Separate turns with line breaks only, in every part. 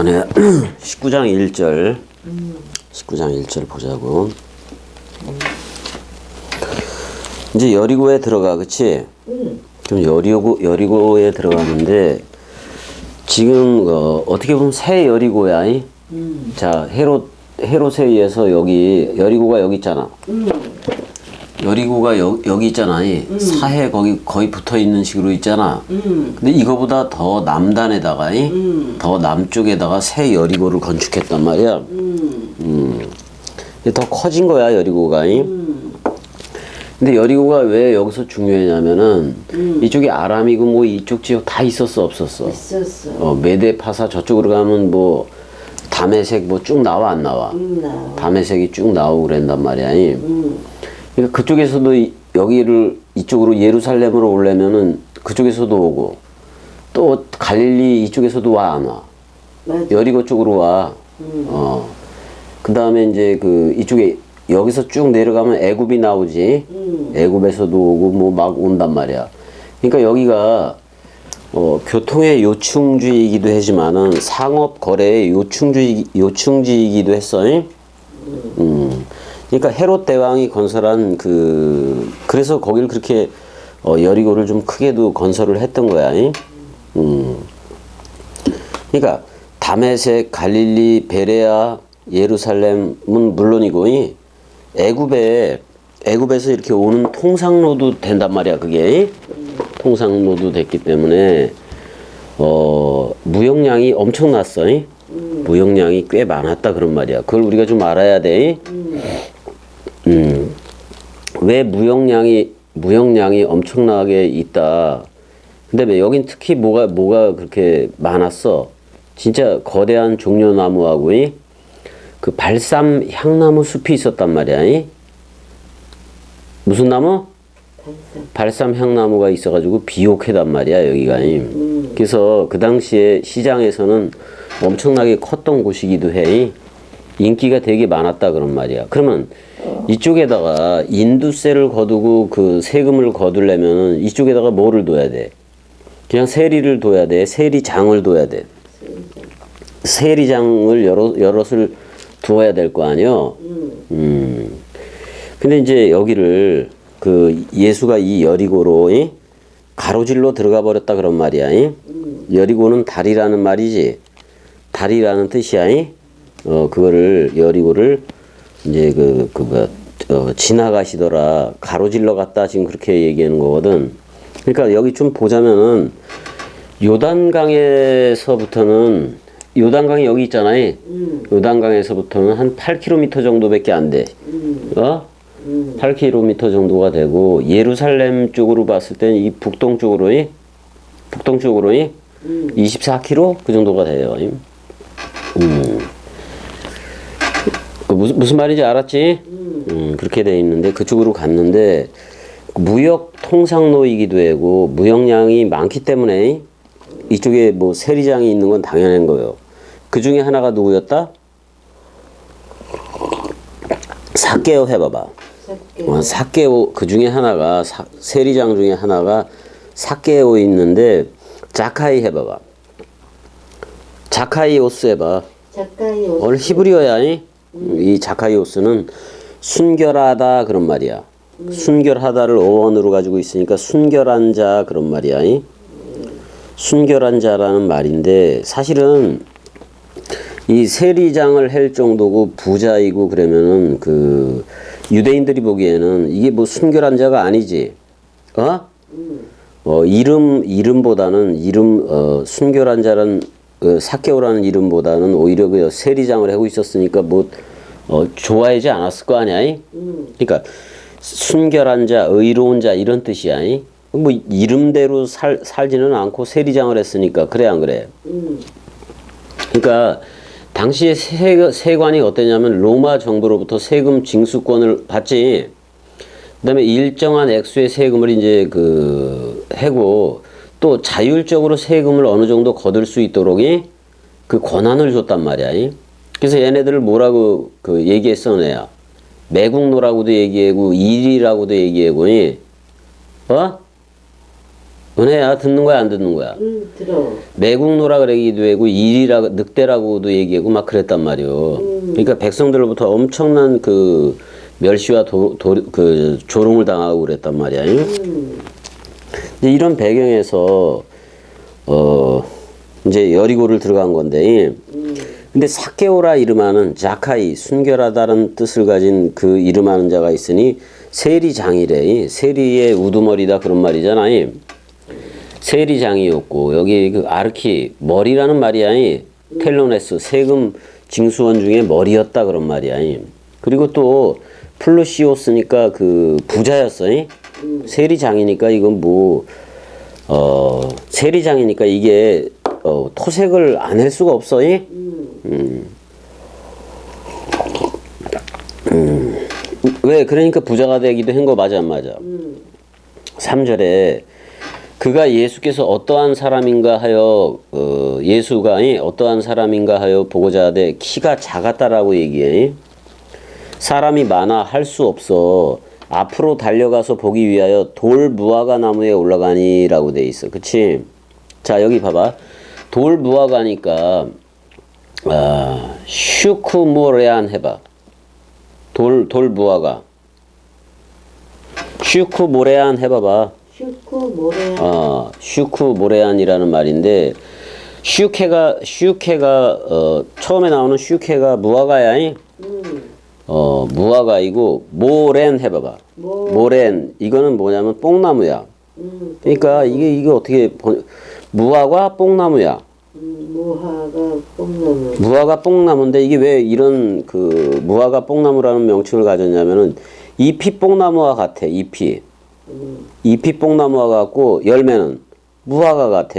자, 네. 19장 1절. 19장 1절 보자고. 이제 여리고에 들어가, 그치? 그럼 여리고, 여리고에 들어가는데, 지금, 어, 어떻게 보면 새 여리고야, 이? 자, 헤롯, 헤롯에 의해서 여기, 여리고가 여기 있잖아. 여리고가 여, 여기 있잖아. 이. 사해 거기 거의 붙어 있는 식으로 있잖아. 근데 이거보다 더 남단에다가 이, 더 남쪽에다가 새 여리고를 건축했단 말이야. 음. 근데 더 커진 거야 여리고가. 이. 근데 여리고가 왜 여기서 중요하냐면은 이쪽이 아람이고 뭐 이쪽 지역 다 있었어 없었어.
있었어.
어, 메데파사 저쪽으로 가면 뭐 담에색 뭐 쭉 나와 안 나와.
응, 나.
담에색이 쭉 나오고 그랬단 말이야. 이. 그러니까 그쪽에서도 이- 여기를 이쪽으로 예루살렘으로 오려면은 그쪽에서도 오고 또 갈릴리 이쪽에서도 와 안 와.
맞아.
여리고 쪽으로 와. 어. 그 다음에 이제 그 이쪽에 여기서 쭉 내려가면 애굽이 나오지. 애굽에서도 오고 뭐 막 온단 말이야. 그러니까 여기가 어, 교통의 요충지이기도 하지만은 상업 거래의 요충지 요충지이기도 했어. 잉? 음. 그러니까 헤롯 대왕이 건설한 그 그래서 거기를 그렇게 어, 여리고를 좀 크게도 건설을 했던 거야. 잉? 음. 그러니까 다메섹, 갈릴리, 베레아, 예루살렘은 물론이고 이 애굽에 애굽에서 이렇게 오는 통상로도 된단 말이야. 그게 통상로도 됐기 때문에 어 무역량이 엄청났어. 이? 무역량이 꽤 많았다 그런 말이야. 그걸 우리가 좀 알아야 돼. 음. 왜 무역량이 무역량이 엄청나게 있다. 근데 왜 여긴 특히 뭐가 뭐가 그렇게 많았어? 진짜 거대한 종려나무하고 이? 그 발삼 향나무 숲이 있었단 말이야. 이? 무슨 나무? 발삼 향나무가 있어가지고 비옥해단 말이야 여기가. 이. 그래서 그 당시에 시장에서는 엄청나게 컸던 곳이기도 해. 이. 인기가 되게 많았다 그런 말이야. 그러면 이쪽에다가 인두세를 거두고 그 세금을 거두려면 이쪽에다가 뭐를 둬야 돼? 그냥 세리를 둬야 돼. 세리장을 둬야 돼. 세리장을 여러 여럿을 두어야 될 거 아니요. 음. 근데 이제 여기를 그 예수가 이 여리고로 이? 가로질로 들어가 버렸다 그런 말이야. 이? 여리고는 다리라는 말이지. 다리라는 뜻이야. 이? 어 그거를 여리고를 이제 그 그거 어, 지나가시더라 가로질러 갔다 지금 그렇게 얘기하는 거거든. 그러니까 여기 좀 보자면은 요단강에서부터는 요단강이 여기 있잖아요. 요단강에서부터는 한 8km 정도밖에 안 돼. 어? 8km 정도가 되고 예루살렘 쪽으로 봤을 때는 이 북동 쪽으로 이 북동 쪽으로 이 24km 그 정도가 돼요. 이. 음. 그 무슨 무슨 말인지 알았지? 음, 그렇게 돼 있는데 그쪽으로 갔는데 무역 통상로이기도 하고 무역량이 많기 때문에 이쪽에 뭐 세리장이 있는 건 당연한 거예요. 그 중에 하나가 누구였다? 사케오 해봐봐. 어, 사케오 그 중에 하나가 사, 세리장 중에 하나가 사케오 있는데 자카이 해봐봐. 자카이 오스 해봐.
작가의
오늘 히브리어야 이? 이 자카이오스는 순결하다 그런 말이야. 순결하다를 어원으로 가지고 있으니까 순결한 자 그런 말이야. 이? 순결한 자라는 말인데 사실은 이 세리장을 할 정도고 부자이고 그러면은 그 유대인들이 보기에는 이게 뭐 순결한 자가 아니지. 어? 어 이름 이름보다는 이름 어 순결한 자란 그 사케오라는 이름보다는 오히려 그 세리장을 하고 있었으니까 뭐 어, 좋아하지 않았을 거 아니야? 이? 그러니까 순결한 자, 의로운 자 이런 뜻이야. 이? 뭐 이름대로 살 살지는 않고 세리장을 했으니까 그래 안 그래? 그러니까 당시에 세, 세관이 어땠냐면 로마 정부로부터 세금 징수권을 받지. 그다음에 일정한 액수의 세금을 이제 그 해고 또 자율적으로 세금을 어느 정도 거둘 수 있도록이 그 권한을 줬단 말이야. 이. 그래서 얘네들을 뭐라고 그 얘기했어 내야 매국노라고도 얘기하고 일이라고도 얘기하고 이. 어? 은혜야 듣는 거야 안 듣는 거야?
응, 들어.
매국노라 그러기도 하고 일이라 늑대라고도 얘기하고 막 그랬단 말이오. 그러니까 백성들로부터 엄청난 그 멸시와 도, 도, 그 조롱을 당하고 그랬단 말이야. 잉?
응,
이제 이런 배경에서 어 이제 여리고를 들어간 건데
응,
근데 사케오라 이름하는 자카이 순결하다는 뜻을 가진 그 이름하는 자가 있으니 세리장이래. 세리의 우두머리다 그런 말이잖아 세리장이었고 여기 그 아르키 머리라는 말이야 텔로네스 세금 징수원 중에 머리였다 그런 말이야 그리고 또 플루시오스니까 그 부자였어 세리장이니까 이건 뭐 어, 세리장이니까 이게 어, 토색을 안 할 수가 없어. 이?
응.
왜? 그러니까 부자가 되기도 한 거 맞아 안 맞아?
응.
3절에 그가 예수께서 어떠한 사람인가 하여 어, 예수가 이, 어떠한 사람인가 하여 보고자 하되 키가 작았다라고 얘기해. 사람이 많아 할 수 없어. 앞으로 달려가서 보기 위하여 돌 무화과 나무에 올라가니라고 돼 있어. 그치? 자, 여기 봐봐. 돌 무화과니까, 아, 슈쿠모레안 해봐. 돌, 돌 무화과. 슈쿠모레안 해봐봐.
슈크 모래.
어, 슈쿠모레안이라는 말인데, 슈케가, 슈케가, 어, 처음에 나오는 슈케가 무화과야. 잉?
응.
어, 무화과 이고, 모렌 해봐봐.
뭐.
모렌, 이거는 뭐냐면 뽕나무야.
응.
그러니까 이게, 이게 어떻게, 번- 무화과 뽕나무야.
응. 무화가 뽕나무.
무화과 뽕나무인데 이게 왜 이런 그 무화과 뽕나무라는 명칭을 가졌냐면은 잎이 뽕나무와 같아, 잎이.
응.
잎이 뽕나무와 같고 열매는 무화과 같아.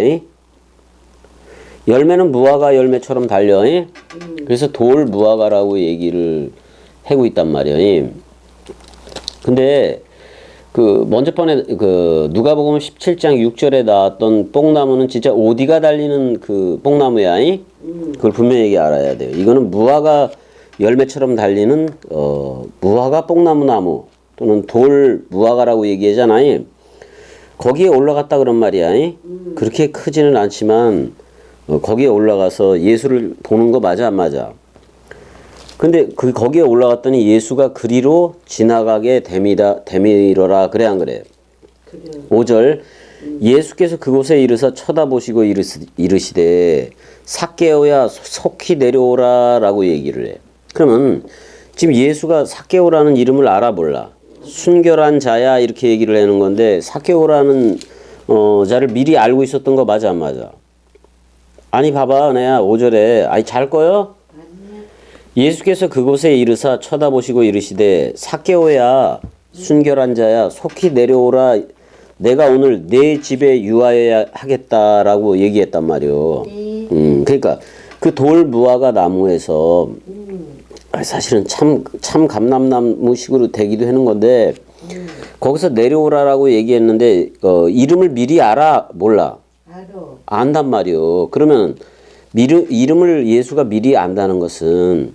열매는 무화과 열매처럼 달려.
응.
그래서 돌 무화과라고 얘기를 하고 있단 말이야. 근데 그 먼저 번에 그 누가복음 17장 6절에 나왔던 뽕나무는 진짜 오디가 달리는 그 뽕나무야.
응.
그걸 분명히 알아야 돼요. 이거는 무화과 열매처럼 달리는 어 무화과 뽕나무 나무 또는 돌 무화과라고 얘기하잖아요. 거기에 올라갔다 그런 말이야. 그렇게 크지는 않지만 어, 거기에 올라가서 예수를 보는 거 맞아 안 맞아? 근데 그 거기에 올라갔더니 예수가 그리로 지나가게 됨이다 됨이러라 그래 안 그래?
그래.
5절 예수께서 그곳에 이르사 쳐다보시고 이르시, 이르시되 삭개오야 속히 내려오라라고 얘기를 해. 그러면 지금 예수가 삭개오라는 이름을 알아볼라. 순결한 자야 이렇게 얘기를 하는 건데 삭개오라는 어, 자를 미리 알고 있었던 거 맞아 안 맞아? 아니 봐봐 내가 5절에 아니 잘 거요? 예수께서 그곳에 이르사 쳐다보시고 이르시되 삭개오야 순결한 자야 속히 내려오라 내가 오늘 내 집에 유하여야 하겠다라고 얘기했단 말이요.
네.
음 그러니까 그 돌 무화과 나무에서
응.
아, 사실은 참 참 감람나무식으로 되기도 하는 건데 거기서 내려오라라고 얘기했는데 어, 이름을 미리 알아 몰라
알아.
안단 말이요. 그러면 미르, 이름을 예수가 미리 안다는 것은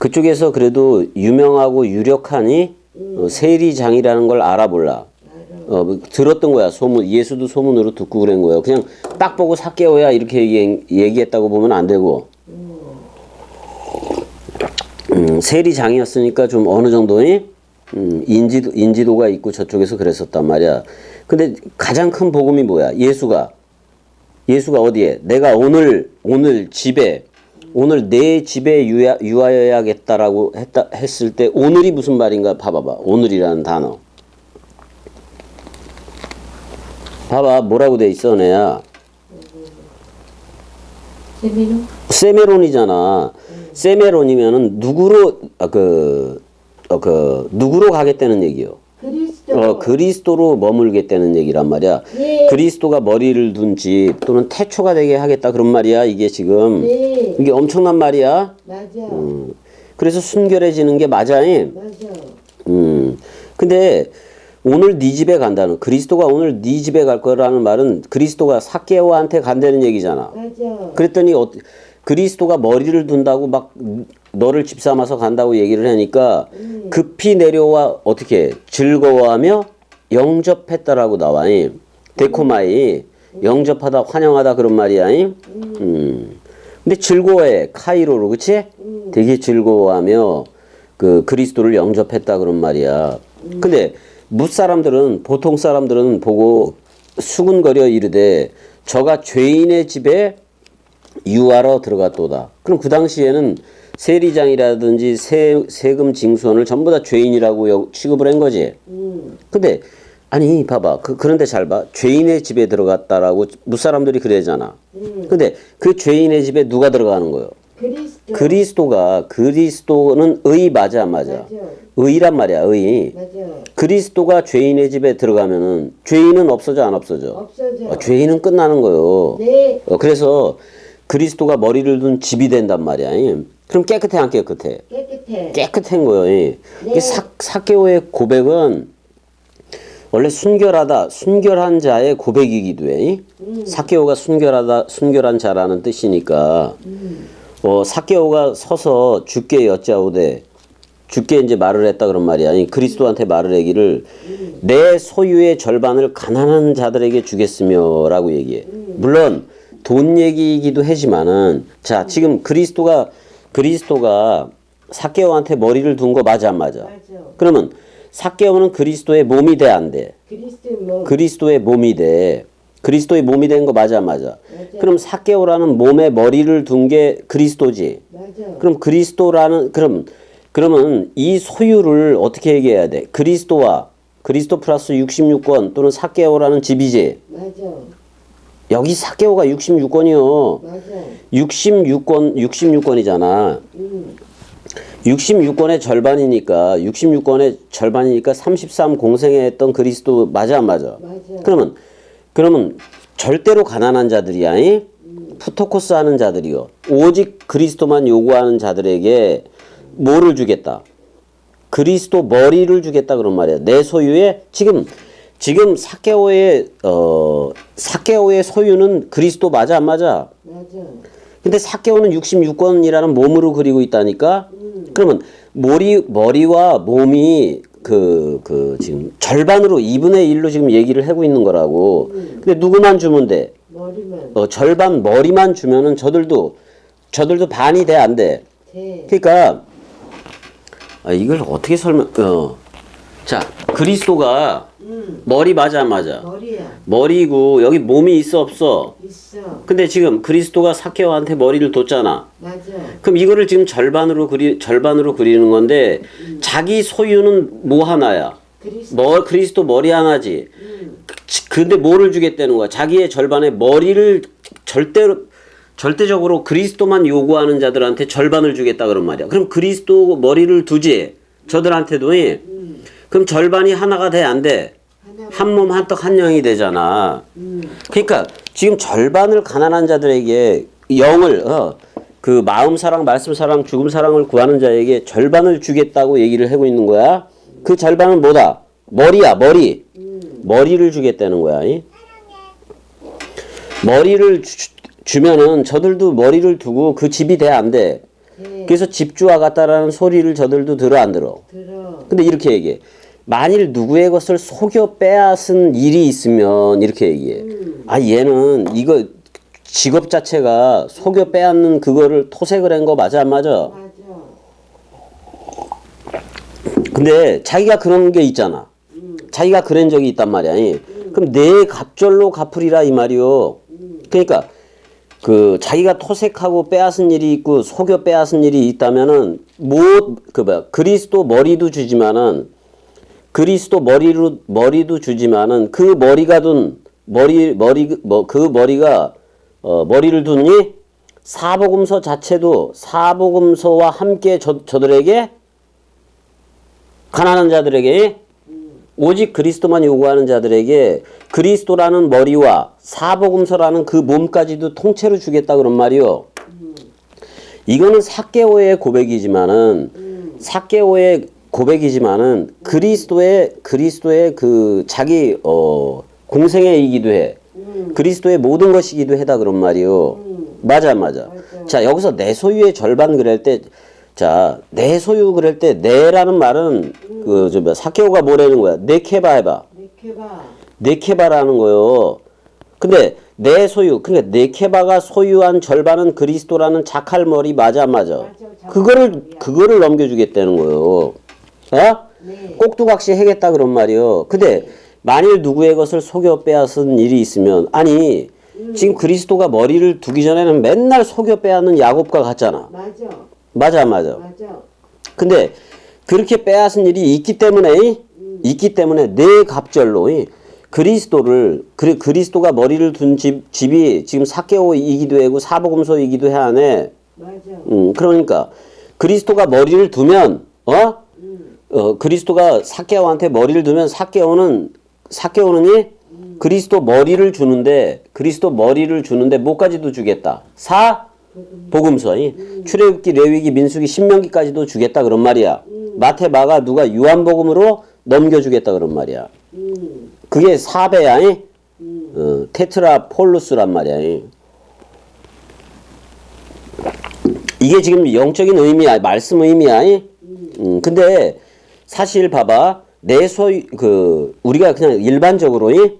그쪽에서 그래도 유명하고 유력하니 어, 세리장이라는 걸 알아볼라. 어, 뭐 들었던 거야 소문 예수도 소문으로 듣고 그런 거예요. 그냥 딱 보고 사개오야 이렇게 얘기, 얘기했다고 보면 안 되고 음, 세리장이었으니까 좀 어느 정도의 음, 인지도 인지도가 있고 저쪽에서 그랬었단 말이야. 근데 가장 큰 복음이 뭐야? 예수가 예수가 어디에? 내가 오늘 오늘 집에 오늘 내 집에 유하, 유하여야겠다라고 했다 했을 때 오늘이 무슨 말인가 봐봐봐. 오늘이라는 단어. 봐봐 뭐라고 돼 있어 내야
세미노?
세메론이잖아. 세메론이면은 누구로 아, 그, 어, 그 누구로 가겠다는 얘기요.
그리스도.
어, 그리스도로 머물겠다는 얘기란 말이야.
예.
그리스도가 머리를 둔집 또는 태초가 되게 하겠다 그런 말이야. 이게 지금
네.
이게 엄청난 말이야.
맞아.
음. 그래서 순결해지는 게 맞아. 잉?
맞아.
음. 근데 오늘 네 집에 간다는 그리스도가 오늘 네 집에 갈 거라는 말은 그리스도가 사케오한테 간다는 얘기잖아.
맞아.
그랬더니 어, 그리스도가 머리를 둔다고 막 너를 집 삼아서 간다고 얘기를 하니까 급히 내려와 어떻게 즐거워하며 영접했다라고 나와. 이. 데코마이 영접하다 환영하다 그런 말이야. 잉? 음. 근데 즐거워해 카이로로 그치? 되게 즐거워하며 그 그리스도를 영접했다 그런 말이야. 근데 무 사람들은 보통 사람들은 보고 수군거려 이르되 저가 죄인의 집에 유하러 들어갔도다. 그럼 그 당시에는 세리장이라든지 세, 세금 징수원을 전부 다 죄인이라고 여- 취급을 한 거지.
음.
근데 아니 봐봐 그 그런데 잘 봐 죄인의 집에 들어갔다라고 무사람들이 그러잖아. 근데 그 죄인의 집에 누가 들어가는 거예요?
그리스도.
그리스도가 그리스도는 의 맞아 안 맞아?
맞아.
의란 말이야 의.
맞아.
그리스도가 죄인의 집에 들어가면은 죄인은 없어져 안 없어져?
없어져.
어, 죄인은 끝나는 거예요.
네.
어, 그래서 그리스도가 머리를 둔 집이 된단 말이야. 이. 그럼 깨끗해 안 깨끗해?
깨끗해.
깨끗한 거예요. 이.
네.
이 사, 사케오의 고백은 원래 순결하다, 순결한 자의 고백이기도 해. 이. 사케오가 순결하다, 순결한 자라는 뜻이니까 어, 사케오가 서서 주께 여짜오되 주께 이제 말을 했다 그런 말이야. 아니 그리스도한테 말을 하기를 내 소유의 절반을 가난한 자들에게 주겠으며라고 얘기해. 물론 돈 얘기이기도 하지만은 자 지금 그리스도가 그리스도가 사케오한테 머리를 둔 거 맞아 안 맞아?
맞아.
그러면 사케오는 그리스도의 몸이 돼 안 돼?
그리스도 뭐.
그리스도의 몸이 돼. 그리스도의 몸이 된 거 맞아 안 맞아?
맞아.
그럼 사케오라는 몸에 머리를 둔 게 그리스도지.
맞아.
그럼 그리스도라는 그럼 그러면 이 소유를 어떻게 얘기해야 돼? 그리스도와 그리스도 플러스 66권 또는 사케오라는 집이지.
맞아.
여기 사케오가 66권이요.
맞아.
66권 66권이잖아.
음.
66권의 절반이니까 66권의 절반이니까 33 공생에 했던 그리스도 맞아 안 맞아?
맞아.
그러면 그러면 절대로 가난한 자들이야. 이? 푸토코스 하는 자들이요. 오직 그리스도만 요구하는 자들에게 뭐를 주겠다? 그리스도 머리를 주겠다 그런 말이야. 내 소유의 지금 지금 사케오의 어 사케오의 소유는 그리스도 맞아 안 맞아?
맞아.
근데 사케오는 66권이라는 몸으로 그리고 있다니까. 그러면 머리 머리와 몸이 그그 지금 절반으로 2분의 1로 지금 얘기를 하고 있는 거라고. 근데 누구만 주면 돼?
머리만.
어, 절반 머리만 주면은 저들도 저들도 반이 돼 안 돼?
돼.
그러니까 아, 이걸 어떻게 설명? 어. 자 그리스도가
음.
머리 맞아 안 맞아?
머리야.
머리고 여기 몸이 있어 없어?
있어.
근데 지금 그리스도가 사케오한테 머리를 뒀잖아.
맞아.
그럼 이거를 지금 절반으로 그리 절반으로 그리는 건데 자기 소유는 뭐 하나야?
그리스도.
뭐 그리스도 머리 하나지.
음.
치- 근데 뭐를 주겠다는 거야? 자기의 절반의 머리를 절대로 절대적으로 그리스도만 요구하는 자들한테 절반을 주겠다 그런 말이야. 그럼 그리스도 머리를 두지. 저들한테도 이. 그럼 절반이 하나가 돼 안 돼? 한 몸 한떡 한 영이 되잖아.
음.
그러니까 지금 절반을 가난한 자들에게 영을 어, 그 마음 사랑, 말씀 사랑, 죽음 사랑을 구하는 자에게 절반을 주겠다고 얘기를 하고 있는 거야. 그 절반은 뭐다? 머리야, 머리. 머리를 주겠다는 거야. 이? 머리를 주, 주면은 저들도 머리를 두고 그 집이 돼 안 돼.
돼.
그래서 집주와 같다라는 소리를 저들도 들어 안 들어.
들어.
근데 이렇게 얘기해. 만일 누구의 것을 속여 빼앗은 일이 있으면 이렇게 얘기해. 아 얘는 이거 직업 자체가 속여 빼앗는 그거를 토색을 한 거 맞아 안 맞아?
맞아.
근데 자기가 그런 게 있잖아. 자기가 그런 적이 있단 말이야. 이. 그럼 내 갑절로 갚으리라 이 말이요. 그러니까 그 자기가 토색하고 빼앗은 일이 있고 속여 빼앗은 일이 있다면은 뭐그 뭐야 그리스도 머리도 주지만은 그리스도 머리로 머리도 주지만은 그 머리가 둔 머리 머리 뭐 그 머리가 어 머리를 두니 사복음서 자체도 사복음서와 함께 저, 저들에게 가난한 자들에게 오직 그리스도만 요구하는 자들에게 그리스도라는 머리와 사복음서라는 그 몸까지도 통째로 주겠다 그런 말이요. 이거는 사개오의 고백이지만은 사개오의 고백이지만은 그리스도의 그리스도의 그 자기 어 공생애이기도 해. 그리스도의 모든 것이기도 해다 그런 말이요. 맞아 맞아.
맞아.
자 여기서 내 소유의 절반 그럴 때. 자, 내 소유 그럴 때 내라는 말은 그저 사케오가 뭐라는 거야? 내 케바 해봐.
봐.
네케바라는 거요. 근데 내 소유, 그러니까 네케바가 소유한 절반은 그리스도라는 자칼머리 맞아 안 맞아?
맞아,
그거를. 그거를 넘겨주겠다는 거예요. 어?
네.
꼭두각시 해겠다 그런 말이요. 근데 만일 누구의 것을 속여 빼앗은 일이 있으면 아니 지금 그리스도가 머리를 두기 전에는 맨날 속여 빼앗는 야곱과 같잖아.
맞아.
맞아 안 맞아.
맞아.
근데 그렇게 빼앗은 일이 있기 때문에 있기 때문에 내 갑절로 이 그리스도를 그리, 그리스도가 머리를 둔 집, 집이 지금 사개오이기도 하고 사복음서이기도 해 안에
맞아.
음, 그러니까 그리스도가 머리를 두면 어?
음.
어 그리스도가 사개오한테 머리를 두면 사개오는 사개오는이 그리스도 머리를 주는데 그리스도 머리를 주는데 뭐까지도 주겠다. 사 복음서 이 출애굽기 레위기 민수기 신명기까지도 주겠다 그런 말이야. 마태 마가 누가 요한복음으로 넘겨주겠다 그런 말이야.
음.
그게 사배야. 이?
음.
어, 테트라 폴루스란 말이야. 이. 이게 지금 영적인 의미야, 말씀 의미야. 이? 음, 근데 사실 봐봐, 내 소유 그 우리가 그냥 일반적으로 이?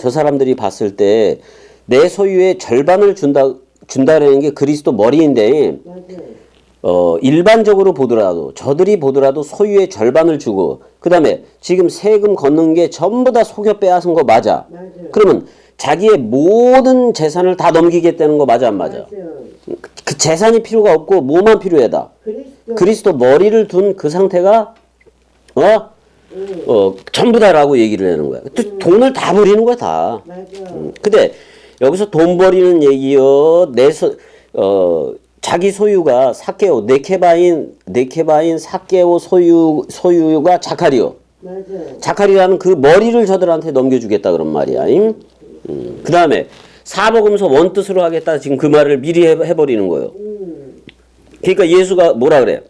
저 사람들이 봤을 때 내 소유의 절반을 준다 준다라는 게 그리스도 머리인데. 어, 일반적으로 보더라도, 저들이 보더라도 소유의 절반을 주고, 그 다음에 지금 세금 걷는 게 전부 다 속여 빼앗은 거 맞아.
맞아.
그러면 자기의 모든 재산을 다 넘기겠다는 거 맞아, 안 맞아?
맞아.
그 재산이 필요가 없고, 뭐만 필요하다.
그리스도.
그리스도 머리를 둔 그 상태가, 어?
응.
어, 전부 다라고 얘기를 하는 거야. 또 돈을 다 버리는 거야, 다.
맞아.
음, 근데 여기서 돈 버리는 얘기요. 내 소, 어, 자기 소유가 사케오 네케바인 네케바인 사케오 소유 소유가 자카리오.
맞아.
자카리라는 그 머리를 저들한테 넘겨주겠다 그런 말이야. 임? 음, 그 다음에 사복음서 원뜻으로 하겠다 지금 그 말을 미리 해, 해버리는 거예요.
음.
그러니까 예수가 뭐라 그래?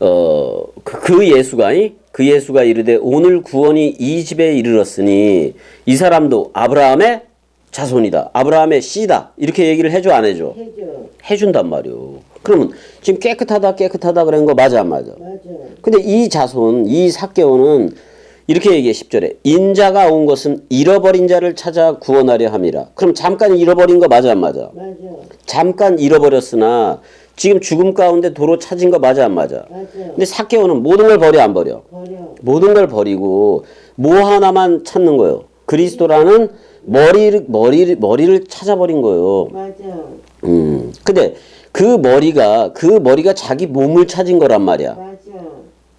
어, 그, 그 예수가, 이? 그 예수가 이르되 오늘 구원이 이 집에 이르렀으니 이 사람도 아브라함의 자손이다. 아브라함의 씨다. 이렇게 얘기를 해줘, 안 해줘?
해줘.
해준단 말이오. 그러면 지금 깨끗하다, 깨끗하다 그런 거 맞아, 안 맞아?
맞아.
근데 이 자손, 이 사개오는 이렇게 얘기해 10절에 인자가 온 것은 잃어버린 자를 찾아 구원하려 함이라. 그럼 잠깐 잃어버린 거 맞아, 안 맞아?
맞아.
잠깐 잃어버렸으나 지금 죽음 가운데 도로 찾은 거 맞아 안 맞아?
맞아.
근데 사케오는 모든 걸 버려 안 버려?
버려.
모든 걸 버리고 뭐 하나만 찾는 거예요. 그리스도라는 머리를 머리를 머리를 찾아버린 거예요.
맞아.
음. 근데 그 머리가 그 머리가 자기 몸을 찾은 거란 말이야.
맞아.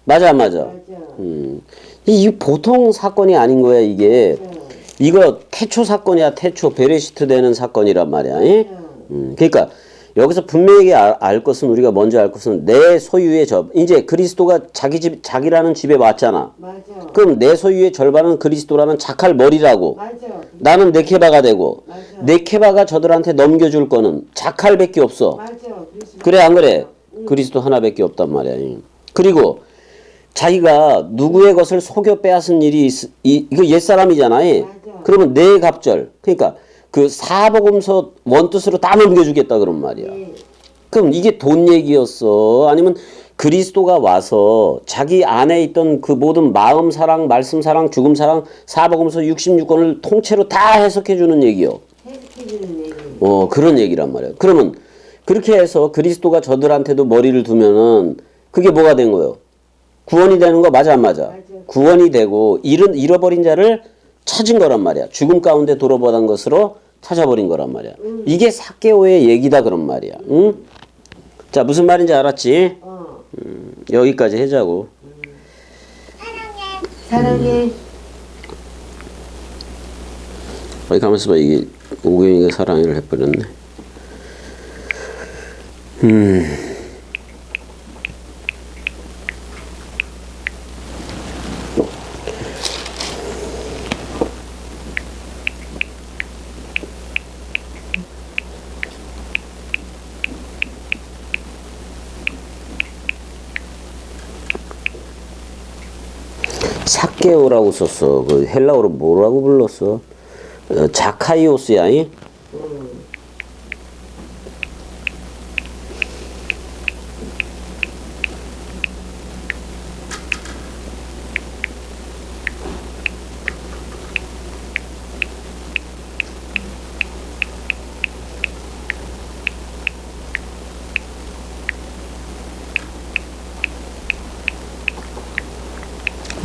맞아 안 맞아?
맞아.
음. 이, 이 보통 사건이 아닌 거야 이게.
맞아.
이거 태초 사건이야 태초 베레시트 되는 사건이란 말이야. 예?
맞아.
음, 그러니까 여기서 분명히 알, 알 것은 우리가 먼저 알 것은 내 소유의 접 이제 그리스도가 자기 집 자기라는 집에 왔잖아.
맞아.
그럼 내 소유의 절반은 그리스도라는 자칼 머리라고.
맞아.
나는 네케바가 되고
맞아.
네케바가 저들한테 넘겨줄 거는 자칼밖에 없어.
맞아.
그래 안 그래? 그리스도 하나밖에 없단 말이야. 그리고 자기가 누구의 것을 속여 빼앗은 일이 있, 이, 이거 옛 사람이잖아. 요. 그러면 내 갑절. 그러니까 그 사복음서 원뜻으로 다 넘겨주겠다 그런 말이야.
네.
그럼 이게 돈 얘기였어? 아니면 그리스도가 와서 자기 안에 있던 그 모든 마음 사랑, 말씀 사랑, 죽음 사랑, 사복음서 66권을 통째로 다 해석해 주는 얘기요.
해석해 주는 얘기.
어, 그런 얘기란 말이야. 그러면 그렇게 해서 그리스도가 저들한테도 머리를 두면은 그게 뭐가 된 거예요? 구원이 되는 거 맞아 안 맞아?
맞아.
구원이 되고 잃은 잃어버린 자를 찾은 거란 말이야. 죽음 가운데 돌아보던 것으로 찾아버린 거란 말이야. 이게 사케오의 얘기다 그런 말이야. 응? 자, 무슨 말인지 알았지?
어.
여기까지 하자고.
사랑해.
어디 가면서 봐 이게 오경이가 사랑을 해버렸네. 음. 사케오라고 썼어. 그 헬라어로 뭐라고 불렀어? 어, 자카이오스야. 이?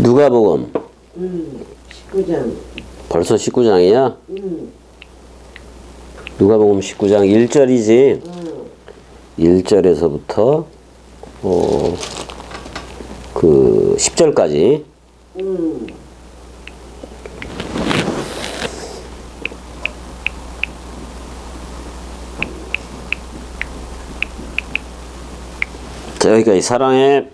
누가복음
음. 19장.
벌써 19장이야?
음.
누가복음 19장 1절이지.
어.
1절에서부터 어, 그 10절까지
음.
자, 여기까지 사랑해.